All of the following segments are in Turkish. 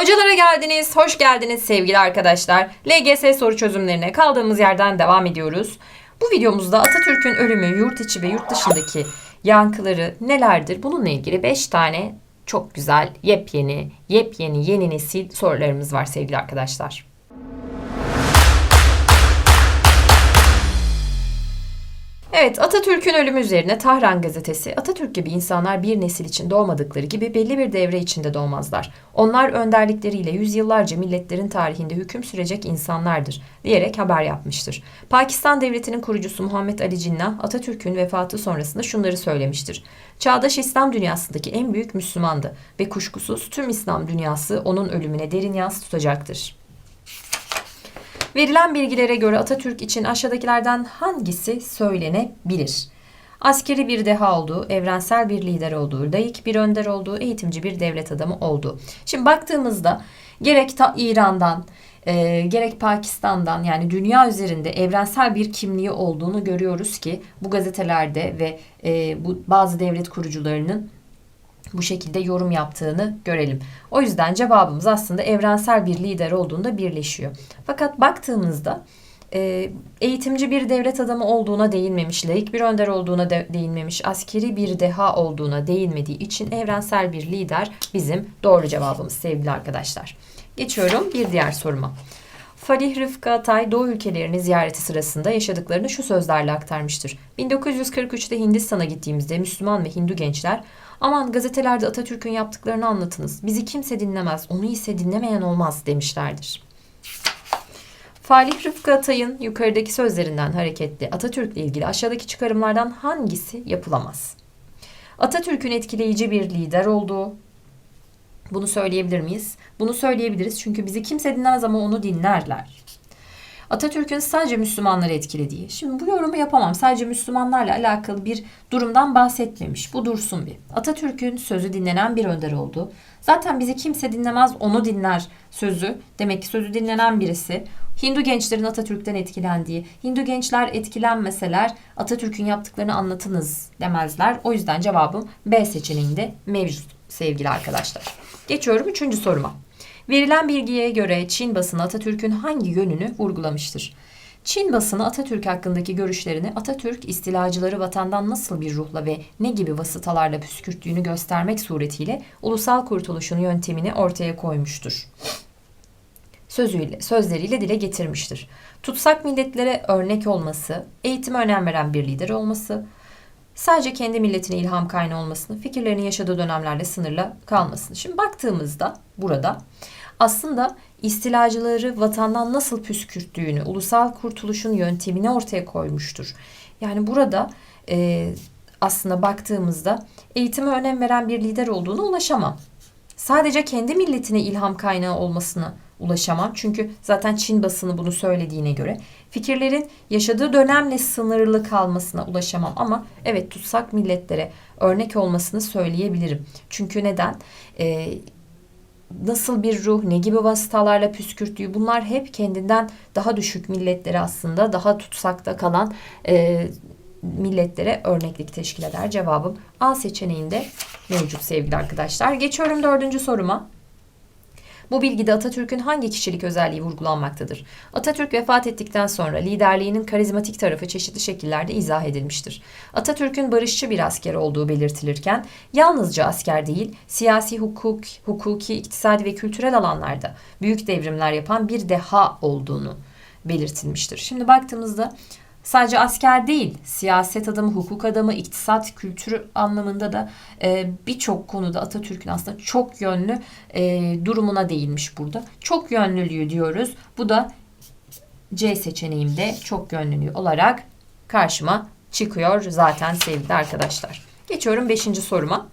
Hocalara geldiniz, hoş geldiniz sevgili arkadaşlar. LGS soru çözümlerine kaldığımız yerden devam ediyoruz. Bu videomuzda Atatürk'ün ölümü yurt içi ve yurt dışındaki yankıları nelerdir? Bununla ilgili 5 tane çok güzel, yepyeni, yepyeni, yeni nesil sorularımız var sevgili arkadaşlar. Evet, Atatürk'ün ölümü üzerine Tahran gazetesi, Atatürk gibi insanlar bir nesil için doğmadıkları gibi belli bir devre içinde doğmazlar. Onlar önderlikleriyle yüzyıllarca milletlerin tarihinde hüküm sürecek insanlardır diyerek haber yapmıştır. Pakistan Devleti'nin kurucusu Muhammed Ali Cinnah, Atatürk'ün vefatı sonrasında şunları söylemiştir. Çağdaş İslam dünyasındaki en büyük Müslümandı ve kuşkusuz tüm İslam dünyası onun ölümüne derin yas tutacaktır. Verilen bilgilere göre Atatürk için aşağıdakilerden hangisi söylenebilir? Askeri bir deha olduğu, evrensel bir lider olduğu, layık bir önder olduğu, eğitimci bir devlet adamı olduğu. Şimdi baktığımızda gerek ta İran'dan, e, gerek Pakistan'dan yani dünya üzerinde evrensel bir kimliği olduğunu görüyoruz ki bu gazetelerde ve e, bu bazı devlet kurucularının bu şekilde yorum yaptığını görelim. O yüzden cevabımız aslında evrensel bir lider olduğunda birleşiyor. Fakat baktığımızda e, eğitimci bir devlet adamı olduğuna değinmemiş, laik bir önder olduğuna de değinmemiş, askeri bir deha olduğuna değinmediği için evrensel bir lider bizim doğru cevabımız sevgili arkadaşlar. Geçiyorum bir diğer soruma. Falih Rıfkı Atay Doğu ülkelerini ziyareti sırasında yaşadıklarını şu sözlerle aktarmıştır. 1943'te Hindistan'a gittiğimizde Müslüman ve Hindu gençler aman gazetelerde Atatürk'ün yaptıklarını anlatınız. Bizi kimse dinlemez, onu ise dinlemeyen olmaz demişlerdir. Falih Rıfkı Atay'ın yukarıdaki sözlerinden hareketli Atatürk'le ilgili aşağıdaki çıkarımlardan hangisi yapılamaz? Atatürk'ün etkileyici bir lider olduğu, bunu söyleyebilir miyiz? Bunu söyleyebiliriz çünkü bizi kimse dinlemez ama onu dinlerler. Atatürk'ün sadece Müslümanları etkilediği. Şimdi bu yorumu yapamam. Sadece Müslümanlarla alakalı bir durumdan bahsetmemiş. Bu dursun bir. Atatürk'ün sözü dinlenen bir önder oldu. Zaten bizi kimse dinlemez, onu dinler sözü. Demek ki sözü dinlenen birisi. Hindu gençlerin Atatürk'ten etkilendiği. Hindu gençler etkilenmeseler Atatürk'ün yaptıklarını anlatınız demezler. O yüzden cevabım B seçeneğinde mevcut sevgili arkadaşlar. Geçiyorum üçüncü soruma. Verilen bilgiye göre Çin basını Atatürk'ün hangi yönünü vurgulamıştır? Çin basını Atatürk hakkındaki görüşlerini Atatürk istilacıları vatandan nasıl bir ruhla ve ne gibi vasıtalarla püskürttüğünü göstermek suretiyle ulusal kurtuluşun yöntemini ortaya koymuştur. Sözüyle, sözleriyle dile getirmiştir. Tutsak milletlere örnek olması, eğitime önem veren bir lider olması, sadece kendi milletine ilham kaynağı olmasını, fikirlerinin yaşadığı dönemlerle sınırla kalmasını. Şimdi baktığımızda burada aslında istilacıları vatandan nasıl püskürttüğünü, ulusal kurtuluşun yöntemini ortaya koymuştur. Yani burada e, aslında baktığımızda eğitime önem veren bir lider olduğunu ulaşamam. Sadece kendi milletine ilham kaynağı olmasını ulaşamam. Çünkü zaten Çin basını bunu söylediğine göre fikirlerin yaşadığı dönemle sınırlı kalmasına ulaşamam. Ama evet tutsak milletlere örnek olmasını söyleyebilirim. Çünkü neden? Ee, nasıl bir ruh, ne gibi vasıtalarla püskürttüğü bunlar hep kendinden daha düşük milletleri aslında daha tutsakta kalan e, milletlere örneklik teşkil eder. Cevabım A seçeneğinde mevcut sevgili arkadaşlar. Geçiyorum dördüncü soruma. Bu bilgide Atatürk'ün hangi kişilik özelliği vurgulanmaktadır? Atatürk vefat ettikten sonra liderliğinin karizmatik tarafı çeşitli şekillerde izah edilmiştir. Atatürk'ün barışçı bir asker olduğu belirtilirken yalnızca asker değil, siyasi hukuk, hukuki, iktisadi ve kültürel alanlarda büyük devrimler yapan bir deha olduğunu belirtilmiştir. Şimdi baktığımızda Sadece asker değil, siyaset adamı, hukuk adamı, iktisat, kültür anlamında da e, birçok konuda Atatürk'ün aslında çok yönlü e, durumuna değinmiş burada. Çok yönlülüğü diyoruz. Bu da C seçeneğimde çok yönlülüğü olarak karşıma çıkıyor zaten sevgili arkadaşlar. Geçiyorum 5. soruma.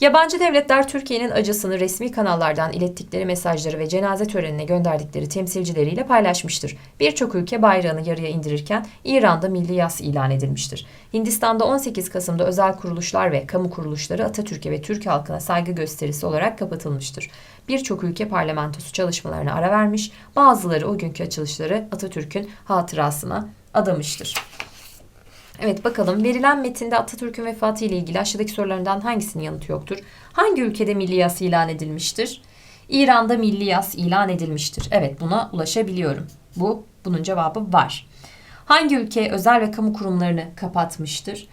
Yabancı devletler Türkiye'nin acısını resmi kanallardan ilettikleri mesajları ve cenaze törenine gönderdikleri temsilcileriyle paylaşmıştır. Birçok ülke bayrağını yarıya indirirken İran'da milli yas ilan edilmiştir. Hindistan'da 18 Kasım'da özel kuruluşlar ve kamu kuruluşları Atatürk'e ve Türk halkına saygı gösterisi olarak kapatılmıştır. Birçok ülke parlamentosu çalışmalarına ara vermiş, bazıları o günkü açılışları Atatürk'ün hatırasına adamıştır. Evet bakalım verilen metinde Atatürk'ün vefatı ile ilgili aşağıdaki sorularından hangisinin yanıtı yoktur? Hangi ülkede milli yas ilan edilmiştir? İran'da milli yas ilan edilmiştir. Evet buna ulaşabiliyorum. Bu bunun cevabı var. Hangi ülke özel ve kamu kurumlarını kapatmıştır?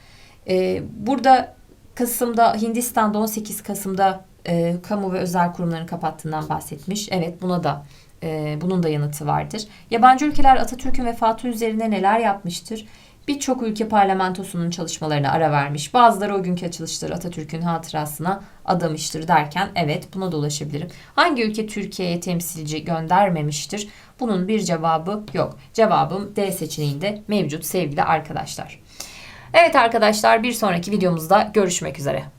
Ee, burada Kasım'da Hindistan'da 18 Kasım'da e, kamu ve özel kurumlarını kapattığından bahsetmiş. Evet buna da e, bunun da yanıtı vardır. Yabancı ülkeler Atatürk'ün vefatı üzerine neler yapmıştır? Birçok ülke parlamentosunun çalışmalarına ara vermiş. Bazıları o günkü açılışları Atatürk'ün hatırasına adamıştır derken evet buna da ulaşabilirim. Hangi ülke Türkiye'ye temsilci göndermemiştir? Bunun bir cevabı yok. Cevabım D seçeneğinde mevcut sevgili arkadaşlar. Evet arkadaşlar bir sonraki videomuzda görüşmek üzere.